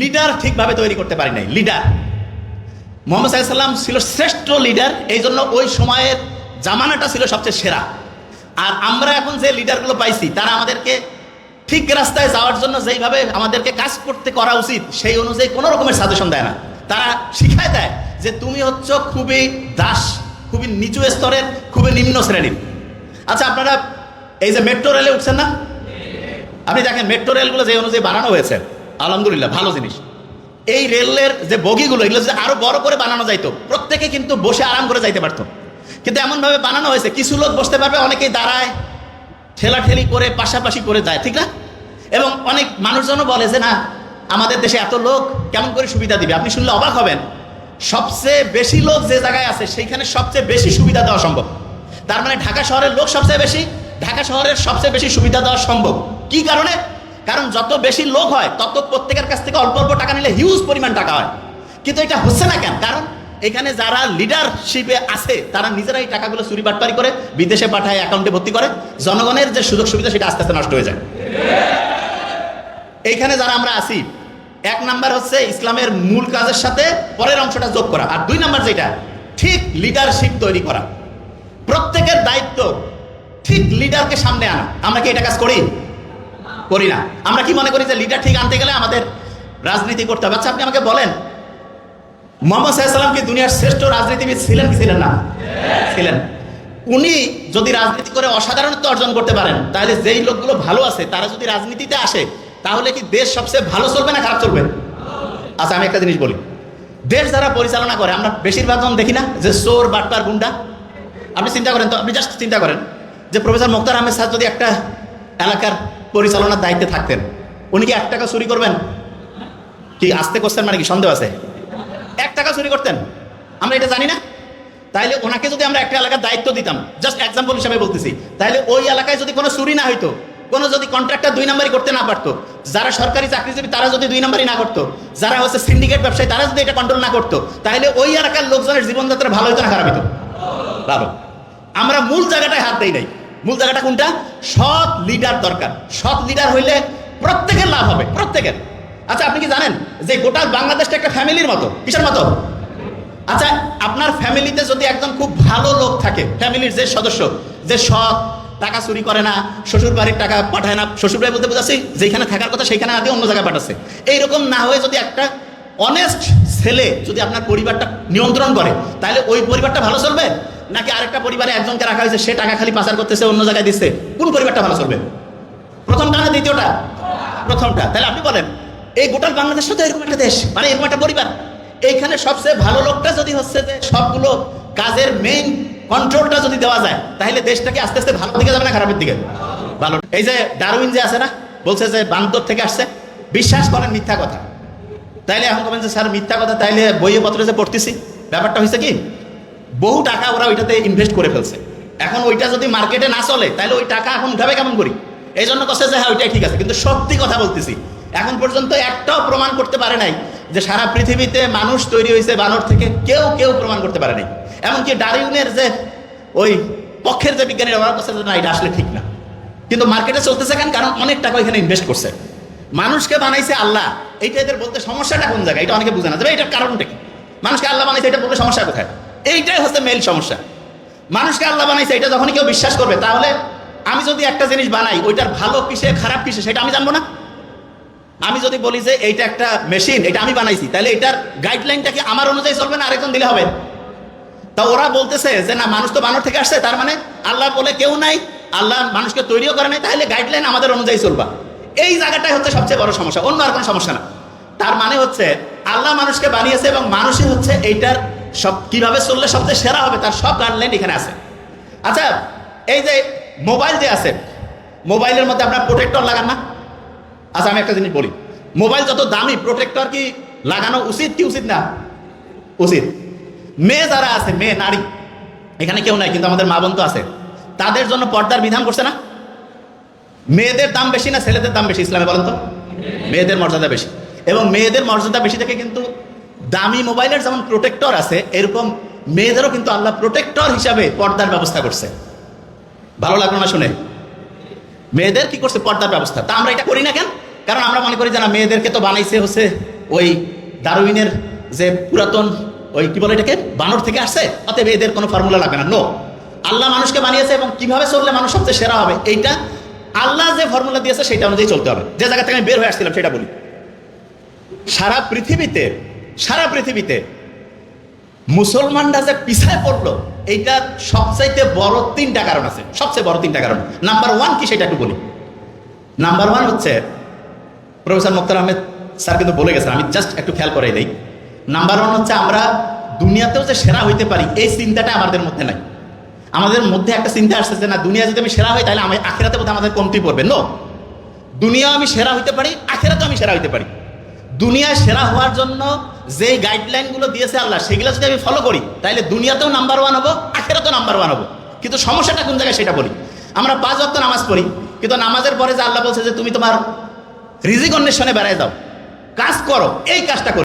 Leader ঠিকভাবে তৈরি করতে পারি নাই, লিডার। মোহাম্মদ সাল্লাম ছিল শ্রেষ্ঠ লিডার এই জন্য ওই সময়ের জামানাটা ছিল সবচেয়ে সেরা। আর আমরা এখন যে লিডারগুলো পাইছি, তারা আমাদেরকে ঠিক রাস্তায় যাওয়ার জন্য যেইভাবে আমাদেরকে কাজ করতে করা উচিত, সেই অনুযায়ী কোনো রকমের সাজেশন দেয় না। তারা শিখায় দেয় যে তুমি হচ্ছ খুবই দাস, খুবই নিচু স্তরের, খুবই নিম্ন শ্রেণির। আচ্ছা আপনারা এই যে মেট্রো রেলে উঠছেন না? আপনি দেখেন মেট্রো রেলগুলো যে অনুযায়ী বানানো হয়েছে। আলহামদুলিল্লাহ, ভালো জিনিস। এই রেলের যে বগিগুলো, এগুলো যদি আরও বড় করে বানানো যাইতো, প্রত্যেকে কিন্তু বসে আরাম করে যাইতে পারতো। কিন্তু এমনভাবে বানানো হয়েছে, কিছু লোক বসতে পারবে, অনেকেই দাঁড়ায়, ঠেলাঠেলি করে, পাশাপাশি করে যায়, ঠিক না? এবং অনেক মানুষজনও বলে যে, না, আমাদের দেশে এত লোক, কেমন করে সুবিধা দিবে? আপনি শুনলে অবাক হবেন। সবচেয়ে বেশি লোক যে জায়গায় আছে, সেইখানে সবচেয়ে বেশি সুবিধা দেওয়া সম্ভব। তার মানে ঢাকা শহরের লোক সবচেয়ে বেশি, ঢাকা শহরের সবচেয়ে বেশি সুবিধা দেওয়া সম্ভব। কি কারণে? কারণ যত বেশি লোক হয়, তত প্রত্যেকের কাছ থেকে অল্প অল্প টাকা নিলে হিউজ পরিমাণ টাকা হয়। কিন্তু এটা হচ্ছে না কেন? কারণ এখানে যারা লিডারশিপে আছে, তারা নিজেরা এই টাকাগুলো চুরি বাটপারি করে, বিদেশে পাঠায় অ্যাকাউন্টে ভর্তি করে, জনগণের যে সুযোগ সুবিধা, সেটা আস্তে আস্তে নষ্ট হয়ে যায়। এইখানে যারা আমরা আছি, এক নাম্বার হচ্ছে ইসলামের মূল কাজের সাথে পরের অংশটা যোগ করা। আর দুই নাম্বার যেটা, ঠিক লিডারশিপ তৈরি করা। প্রত্যেকের দায়িত্ব ঠিক লিডারকে সামনে আনা। আমরা কি এটা কাজ করি? করি না। আমরা কি মনে করি যে লিডার ঠিক আনতে গেলে আমাদের রাজনীতি করতে হবে? আচ্ছা আপনি আমাকে বলেন, মোহাম্মদ সাল্লাম কি দুনিয়ার শ্রেষ্ঠ রাজনীতিবিদ ছিলেন কি ছিলেন না? ছিলেন। উনি যদি রাজনীতি করে অসাধারণত্ব অর্জন করতে পারেন, তাহলে যেই লোকগুলো ভালো আছে, তারা যদি রাজনীতিতে আসে, তাহলে কি দেশ সবচেয়ে ভালো চলবে না খারাপ চলবে? আচ্ছা আমি একটা জিনিস বলি। দেশ যারা পরিচালনা করে, আমরা বেশিরভাগ জন দেখি না, যে চোর, বাটপার, গুন্ডা। আপনি চিন্তা করেন তো, আপনি জাস্ট চিন্তা করেন যে প্রফেসর মুক্তার আহমেদ স্যার যদি একটা এলাকার পরিচালনার দায়িত্বে থাকতেন। উনি কি এক টাকা চুরি করবেন? কি আসতে করছেন মানে কি সন্দেহ আছে? এক টাকা চুরি করতেন। আমরা এটা জানি না। তাইলে ওনাকে যদি আমরা একটা এলাকার দায়িত্ব দিতাম জাস্ট এক্সাম্পল হিসাবে বলতেছি তাহলে ওই এলাকায় যদি কোনো চুরি না হইতো, কোনো যদি কন্ট্রাক্টর দুই নাম্বারই করতে না পারতো, যারা সরকারি চাকরিজীবী তারা যদি দুই নাম্বারই না করতো, যারা হচ্ছে সিন্ডিকেট ব্যবসায়ী তারা যদি এটা কন্ট্রোল না করতো তাহলে ওই এলাকার লোকজনের জীবনযাত্রা ভালো হতো না, খারাপ হতো ভালো। আমরা মূল জায়গাটায় হাত দেই নাই। মূল জায়গাটা কোনটা? সৎ লিডার দরকার। সৎ লিডার হইলে প্রত্যেকের লাভ হবে, প্রত্যেকের। আচ্ছা আপনি কি জানেন যে গোটা বাংলাদেশটা একটা ফ্যামিলির মতো? কিসের মতো? আচ্ছা আপনার ফ্যামিলিতে যদি একজন খুব ভালো লোক থাকে, ফ্যামিলির যে সদস্য, যে সৎ, টাকা চুরি করে না, শ্বশুর বাড়ির টাকা পাঠায় না, শ্বশুর বাড়ি বলতে বোঝাচ্ছি যেখানে থাকার কথা সেখানে আগে অন্য জায়গায় পাঠাচ্ছে। এইরকম না হয়ে যদি একটা অনেস্ট ছেলে যদি আপনার পরিবারটা নিয়ন্ত্রণ করে, তাহলে ওই পরিবারটা ভালো চলবে? নাকি আরেকটা পরিবারে একজনকে রাখা হয়েছে, সে টাকা খালি পাচার করতেছে, অন্য জায়গায় দিচ্ছে? কোন পরিবারটা ভালো চলবে? প্রথমটা না দ্বিতীয়টা? প্রথমটা। তাহলে আপনি বলেন, এই গোটা বাংলাদেশ তো এরকম একটা দেশ মানে এরকম একটা পরিবার। এইখানে সবচেয়ে ভালো লোকটা যদি হচ্ছে যে সবগুলো কাজের মেইন কন্ট্রোলটা যদি দেওয়া যায়, তাহলে দেশটাকে আস্তে আস্তে ভালো দিকে যাবে না খারাপের দিকে? ভালো। এই যে ডারউইন যে আছে না, বলছে যে বান্দর থেকে আসছে, বিশ্বাস করেন মিথ্যা কথা। তাইলে এখন কবেন যে, স্যার, মিথ্যা কথা, তাইলে বইয়ে পত্রে যে পড়তেছি, ব্যাপারটা হয়েছে কি? বহু টাকা ওরা ওইটাতে ইনভেস্ট করে ফেলছে। এখন ওইটা যদি মার্কেটে না চলে, তাহলে ওই টাকা এখন উঠাবে কেমন করি? এই জন্য কথা যে হ্যাঁ ওইটাই ঠিক আছে। কিন্তু সত্যি কথা বলতেছি, এখন পর্যন্ত একটাও প্রমাণ করতে পারে নাই যে সারা পৃথিবীতে মানুষ তৈরি হয়েছে বানর থেকে কেউ কেউ প্রমাণ করতে পারে নাই। এমনকি ডারউইনের যে, ওই পক্ষের যে বিজ্ঞানীরা ওরা যে, না, এটা আসলে ঠিক না। কিন্তু মার্কেটে চলতেছে কেন? কারণ অনেক টাকা এখানে ইনভেস্ট করছে। মানুষকে বানাইছে আল্লাহ। এইটা এদের বলতে সমস্যাটা কোন জায়গায়? এটা অনেকে বুঝে না। তবে এটার কারণটা কি? মানুষকে আল্লাহ বানাইছে, এটা বলতে সমস্যা কোথায়? এইটাই হচ্ছে মেইন সমস্যা। মানুষকে আল্লাহ বানাইছে, এটা যখনই কেউ বিশ্বাস করবে, তাহলে আমি যদি একটা জিনিস বানাই, ওইটার ভালো কিসে, খারাপ কিসে, সেটা আমি জানব না? আমি যদি বলি যে এইটা একটা মেশিন এটা আমি বানাইছি, তাহলে এটার গাইডলাইনটা কি আমার অনুযায়ী চলবে না আরেকজন দিলে হবে? তা ওরা বলতেছে যে, না, মানুষ তো বানর থেকে আসছে, তার মানে আল্লাহ বলে কেউ নাই, আল্লাহ মানুষকে তৈরিও করে নাই, তাহলে গাইডলাইন আমাদের অনুযায়ী চলবা। এই জায়গাটাই হচ্ছে সবচেয়ে বড় সমস্যা, অন্য আর কোনো সমস্যা না। তার মানে হচ্ছে, আল্লাহ মানুষকে বানিয়েছে এবং মানুষই হচ্ছে এইটার সব কীভাবে চললে সবচেয়ে সেরা হবে, তার সব গাইডলাইন এখানে আছে। আচ্ছা এই যে মোবাইল যে আছে মোবাইলের মধ্যে আপনার প্রোটেক্টর লাগান না? আচ্ছা আমি একটা জিনিস বলি মোবাইল যত দামি প্রোটেক্টর কি লাগানো উচিত কি উচিত না? উচিত। মেয়ে যারা আছে, মেয়ে, নারী, এখানে কেউ নাই, কিন্তু আমাদের মা বোন তো আছে, তাদের জন্য পর্দার বিধান করছে না? মেয়েদের দাম বেশি না ছেলেদের দাম বেশি, ইসলামে বলেন তো? মেয়েদের মর্যাদা বেশি। এবং মেয়েদের মর্যাদা বেশি থেকে কিন্তু দামি মোবাইলের যেমন প্রোটেক্টর আছে, এরকম মেয়েদেরও কিন্তু আল্লাহ প্রোটেক্টর হিসাবে পর্দার ব্যবস্থা করছে। ভালো লাগল না শুনে? মেয়েদের কি করছে? পর্দার ব্যবস্থা। তা আমরা এটা করি না কেন? কারণ আমরা মনে করি যে না, মেয়েদেরকে তো বানাইছে হচ্ছে ওই দারুইনের যে পুরাতন ওই কি বলে এটাকে? বানর থেকে আসছে। অতএব এদের কোনো ফর্মুলা লাগবে না। নো আল্লাহ মানুষকে বানিয়েছে এবং কীভাবে চললে মানুষ সবচেয়ে সেরা হবে, এইটা আল্লাহ যে ফর্মুলা দিয়েছে সেটা অনুযায়ী চলতে হবে। যে জায়গা থেকে আমি বের হয়ে আসছিলাম, সেটা বলি। সারা পৃথিবীতে সারা পৃথিবীতে। মুসলমানরা যে পিছায় পড়ল, এইটা সবচাইতে বড় তিনটা কারণ আছে। সবচেয়ে বড় তিনটা কারণ। নাম্বার ওয়ান কি সেটা একটু বলি। নাম্বার ওয়ান হচ্ছে, প্রফেসর মুক্তার আহমেদ স্যার কিন্তু বলে গেছেন, আমি জাস্ট একটু খেয়াল করে দিই নাম্বার ওয়ান হচ্ছে, আমরা দুনিয়াতেও যে সেরা হইতে পারি, এই চিন্তাটা আমাদের মধ্যে নাই। আমাদের মধ্যে একটা চিন্তা আসছে যে, না, দুনিয়া যদি আমি সেরা হই, তাহলে আমি আখেরাতে বোধহয় আমাদের কমতি পড়বে। নো দুনিয়া আমি সেরা হইতে পারি, আখেরাতেও আমি সেরা হইতে পারি। দুনিয়ায় সেরা হওয়ার জন্য যে গাইডলাইনগুলো দিয়েছে আল্লাহ, সেগুলো যদি আমি ফলো করি তাহলে দুনিয়াতেও নাম্বার ওয়ান হব, আখেরাতেও নাম্বার ওয়ান হব। কিন্তু সমস্যাটা কোন জায়গায় সেটা বলি। আমরা পাঁচ অক্ত নামাজ পড়ি, কিন্তু নামাজের পরে যে আল্লাহ বলছে যে, তুমি তোমার রিজিক অন্বেষণে বেড়ায় যাও। কাজ করো, এই কাজটা করো।